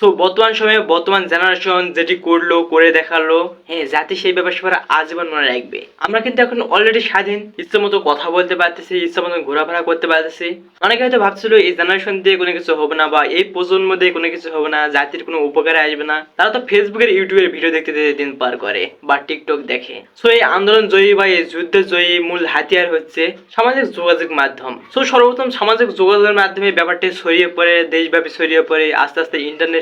So বর্তমান সময়ে বর্তমান জেনারেশন যেটি করল, করে দেখাল হ্যাঁ জাতি সেই ব্যাপার আজীবন মনে রাখবে। আমরা কিন্তু এখন অলরেডি স্বাধীন ইচ্ছে মতো কথা বলতে পারতেছি ইচ্ছে মতো ঘোরাফেরা করতে পারতেছি। অনেকে হয়তো ভাবছিল এই জেনারেশন দিয়ে কোনো কিছু হবে না বা এই প্রজন্ম দিয়ে কোনো কিছু হবে না, জাতির কোনো উপকারে আসবে না। তারা তো ফেসবুকের ইউটিউবের ভিডিও দেখতে দিন পার করে বা টিকটক দেখে। সো এই আন্দোলন জয়ী বা এই যুদ্ধের জয়ী মূল হাতিয়ার হচ্ছে সামাজিক যোগাযোগ মাধ্যম। সো সর্বপ্রথম সামাজিক যোগাযোগের মাধ্যমে ব্যাপারটি ছড়িয়ে পড়ে, দেশব্যাপী ছড়িয়ে পড়ে, আস্তে আস্তে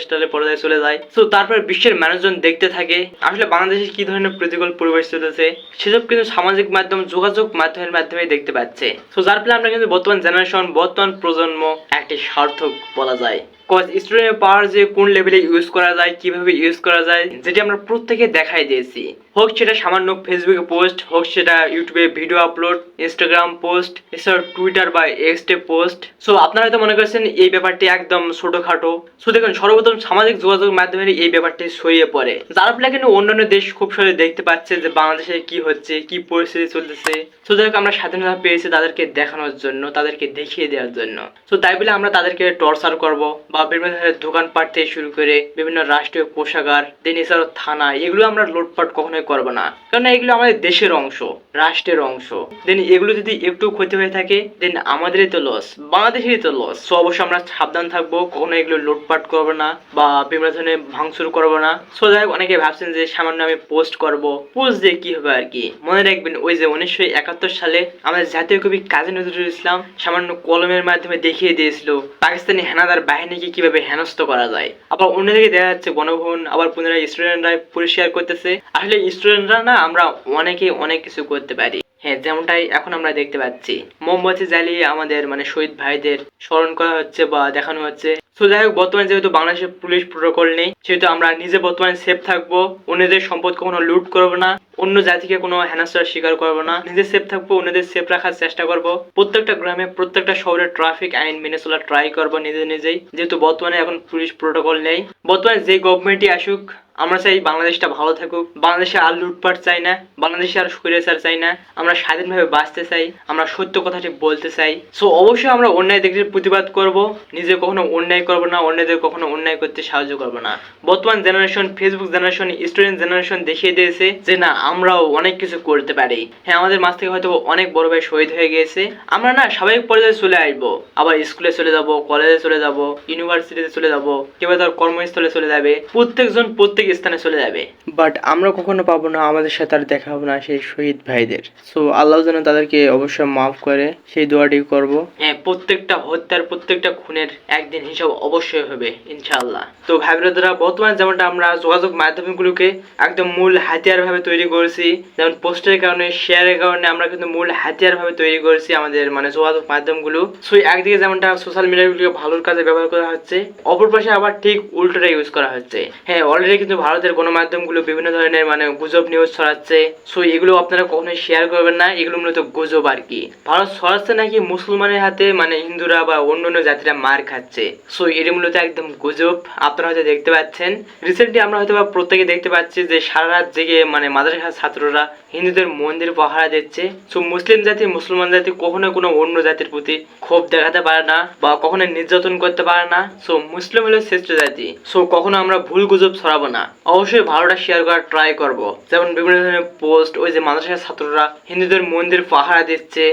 ইন্টারন্যাশনাল পর্দায় চলে যায়। তো তারপরে বিশ্বের মানুষজন দেখতে থাকে, আসলে বাংলাদেশে কি ধরনের প্রতিকূল পরিবেশ চলতেছে, সেসব কিন্তু সামাজিক মাধ্যম, যোগাযোগ মাধ্যমের মাধ্যমে দেখতে পাচ্ছে। তো যার ফলে আমরা কিন্তু বর্তমান জেনারেশন বর্তমান প্রজন্ম একটি সার্থক বলা যায়। কজ স্টুডেন্টের পাওয়ার যে কোন লেভেলে ইউজ করা যায়, কীভাবে ইউজ করা যায়, যেটি আমরা প্রত্যেকে দেখাই দিয়েছি। হোক সেটা সামান্য ফেসবুকে পোস্ট হোক সেটা ইউটিউবে ভিডিও আপলোড ইনস্টাগ্রাম পোস্ট এছাড়া টুইটার বা এক্সটে পোস্ট সো আপনারা হয়তো মনে করছেন এই ব্যাপারটি একদম ছোটখাটো। সো দেখুন, সর্বপ্রথম সামাজিক যোগাযোগ মাধ্যমে এই ব্যাপারটি ছড়িয়ে পড়ে। যার ফলে কিন্তু অন্যান্য দেশ খুব সহজে দেখতে পাচ্ছে যে বাংলাদেশে কি হচ্ছে, কি পরিস্থিতি চলতেছে। সো যাই আমরা স্বাধীনতা পেয়েছি তাদেরকে দেখানোর জন্য, তাদেরকে দেখিয়ে দেওয়ার জন্য। সো তাই বলে আমরা তাদেরকে টর্চার করব বা বিভিন্ন ধরনের দোকানপাট থেকে শুরু করে বিভিন্ন রাষ্ট্রীয় কোষাগার দেন এছাড়াও থানা, এগুলো আমরা লুটপাট কখনোই করব না। কারণ এগুলো আমাদের দেশের অংশ, রাষ্ট্রের অংশ। দেন এগুলো যদি একটু ক্ষতি হয়ে থাকে দেন আমাদেরই তো লস বাংলাদেশেরই তো লস সো অবশ্যই আমরা সাবধান থাকব, কখনো এগুলো লুটপাট করব না বা বিভিন্ন ধরনের ভাঙচুর করব না। সো যাই হোক, অনেকে ভাবছেন যে সামান্য আমি পোস্ট করব। পোস্ট দিয়ে কি হবে আর কি? মনে রাখবেন, ওই যে উনিশশো একাত্তর সালে আমাদের জাতীয় কবি কাজী নজরুল ইসলাম সামান্য কলমের মাধ্যমে দেখিয়ে দিয়েছিল, পাকিস্তানি হেনাদার বাহিনীকে কীভাবে হেনস্থ করা যায়? আবার অন্যদিকে দেখা যাচ্ছে গণভবন আবার পুনরায় স্টুডেন্টরা পরিষ্কার করতেছে। আসলে স্টুডেন্টরা না আমরা অনেকে অনেক কিছু করতে পারি। হ্যাঁ যেমনটাই এখন আমরা দেখতে পাচ্ছি। মোমবাতি জ্বালিয়ে আমাদের মানে শহীদ ভাইদের স্মরণ করা হচ্ছে বা দেখানো হচ্ছে। তো যাই হোক, বর্তমানে যেহেতু বাংলাদেশের পুলিশ প্রোটোকল নেই, সেহেতু আমরা নিজে বর্তমানে সেফ থাকব। অন্যদের সম্পদ কখনো লুট করব না। অন্য জাতিকে কোনো হেনাস্তার শিকার করব না। নিজে সেফ থাকব, অন্যদের সেফ রাখার চেষ্টা করব। প্রত্যেকটা গ্রামে, প্রত্যেকটা শহরে ট্রাফিক আইন মেনে চলার ট্রাই করব নিজে নিজেই। যেহেতু বর্তমানে এখন পুলিশ প্রোটোকল নেই। বর্তমানে যে গভর্নমেন্টই আসুক আমরা চাই বাংলাদেশটা ভালো থাকুক। বাংলাদেশে আর লুটপাট চাই না, বাংলাদেশে আর স্বৈরাচার চাই না। আমরা স্বাধীনভাবে বাঁচতে চাই, আমরা সত্য কথাটি বলতে চাই। সো অবশ্যই আমরা অন্যায় দেখলে প্রতিবাদ করব, নিজে কখনো অন্যায় করব না, অন্যদের কখনো অন্যায় করতে সাহায্য করব না। বর্তমান generation Facebook generation student generation দেখিয়ে দিয়েছে যে না, আমরাও অনেক কিছু করতে পারি। হ্যাঁ আমাদের মাঝ থেকে হয়তো অনেক বড় ভাই শহীদ হয়ে গিয়েছে আমরা না, স্বাভাবিক পর্যায়ে চলে আসব। আবার স্কুলে চলে যাব কলেজে চলে যাব ইউনিভার্সিটিতে চলে যাব, কেউ তার কর্মস্থলে চলে যাবে। প্রত্যেকজন প্রত্যেক স্থানে চলে যাবে। বাট আমরা কখনো পাবো না, আমাদের সাথে আর দেখা হবে না সেই শহীদ ভাইদের। সো আল্লাহ যেন তাদেরকে অবশ্যই মাফ করে, সেই দোয়াটি করব। হ্যাঁ প্রত্যেকটা হত্যার প্রত্যেকটা খুনের একদিন হিসাব অবশ্যই হবে, ইনশাআল্লাহ। তো ভাই ব্রাদাররা বর্তমানে যেমনটা আমরা যোগাযোগ মাধ্যমগুলোকে একদম মূল হাতিয়ার ভাবে তৈরি করেছি, যেমন পোস্টের কারণে, শেয়ারের কারণে আমরা কিন্তু মূল হাতিয়ার ভাবে তৈরি করেছি আমাদের মানে যোগাযোগ মাধ্যমগুলো। সো একদিকে যেমনটা সোশ্যাল মিডিয়াগুলোকে ভালোর কাজে ব্যবহার করা হচ্ছে, অপর পাশে আবার ঠিক উল্টোটা ইউজ করা হচ্ছে। হ্যাঁ অলরেডি কিন্তু ভারতের গণমাধ্যমগুলো বিভিন্ন ধরনের মানে গুজব নিউজ ছড়াচ্ছে। সো এগুলো আপনারা কখনোই শেয়ার করবেন না, এগুলো মূলত গুজব আর কি। ভারত ছড়াচ্ছে নাকি মুসলমানের হাতে মানে হিন্দুরা বা অন্য অন্য জাতিরা মার খাচ্ছে। সো এটি মূলত একদম গুজব। আপনারা হয়তো দেখতে পাচ্ছেন। রিসেন্টলি আমরা হয়তো বা প্রত্যেকে দেখতে পাচ্ছি যে সারা রাত জেগে মানে মাদ্রাসার ছাত্ররা হিন্দুদের মন্দির পাহারা দিচ্ছে। সো মুসলিম জাতি, মুসলমান জাতি কখনো কোনো অন্য জাতির প্রতি ক্ষোভ দেখাতে পারে না বা কখনো নির্যাতন করতে পারে না। সো মুসলিম হলো শ্রেষ্ঠ জাতি। সো কখনো আমরা ভুল গুজব ছড়াবো না। অবশ্যই ভালোটা শেয়ার করার ট্রাই করব। যেমন বিভিন্ন ধরনের পোস্ট ওই যে মাদ্রাসার ছাত্ররা হিন্দুদের মন্দির পাহারা দিচ্ছে।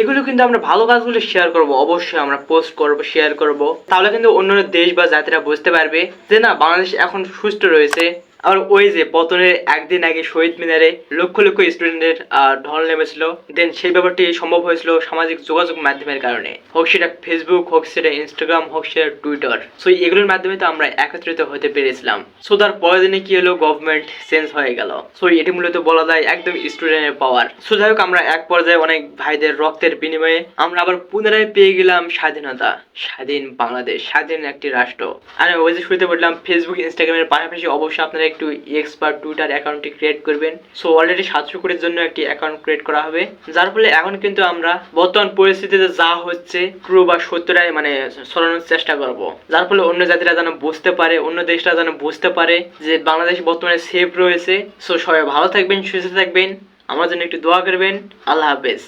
এগুলো কিন্তু আমরা ভালো কাজগুলো শেয়ার করব, অবশ্যই আমরা পোস্ট করব শেয়ার করব। তাহলে কিন্তু অন্য দেশ বা জাতিরা বুঝতে পারবে যে না, বাংলাদেশ এখন সুস্থ রয়েছে। আর ওই যে পতনের একদিন আগে শহীদ মিনারে লক্ষ লক্ষ স্টুডেন্টের ঢল নেমেছিল। দেন সেই ব্যাপারটি সম্ভব হয়েছিল সামাজিক যোগাযোগ মাধ্যমের কারণে। হোক সেটা ফেসবুক হোক সেটা ইনস্টাগ্রাম হোক সেটা টুইটার সো এগুলোর মাধ্যমে তো আমরা একত্রিত হতে পেরেছিলাম। সো তার পরের দিনে কি হলো? গভর্নমেন্ট চেঞ্জ হয়ে গেল। সো এটি মূলত বলা যায় একদম স্টুডেন্টের পাওয়ার সো যাই হোক, আমরা এক পর্যায়ে অনেক ভাইদের রক্তের বিনিময়ে আমরা আবার পুনরায় পেয়ে গেলাম স্বাধীনতা। স্বাধীন বাংলাদেশ, স্বাধীন একটি রাষ্ট্র। আর, ওই যে শুরুতে বললাম ফেসবুক ইনস্টাগ্রামের পাশাপাশি অবশ্যই আপনারা একটু এক্স বা টুইটার অ্যাকাউন্টটি ক্রিয়েট করবেন। সো অলরেডি সাতশো কোটির জন্য একটি অ্যাকাউন্ট ক্রিয়েট করা হবে। যার ফলে এখন কিন্তু আমরা বর্তমান পরিস্থিতিতে যা হচ্ছে ট্রু বা সত্যটাই মানে সরানোর চেষ্টা করব। যার ফলে অন্য জাতিরা যেন বুঝতে পারে, অন্য দেশটা যেন বুঝতে পারে যে বাংলাদেশ বর্তমানে সেফ রয়েছে। সো সবাই ভালো থাকবেন, সুস্থ থাকবেন। আমার জন্য একটু দোয়া করবেন। আল্লাহ হাফেজ।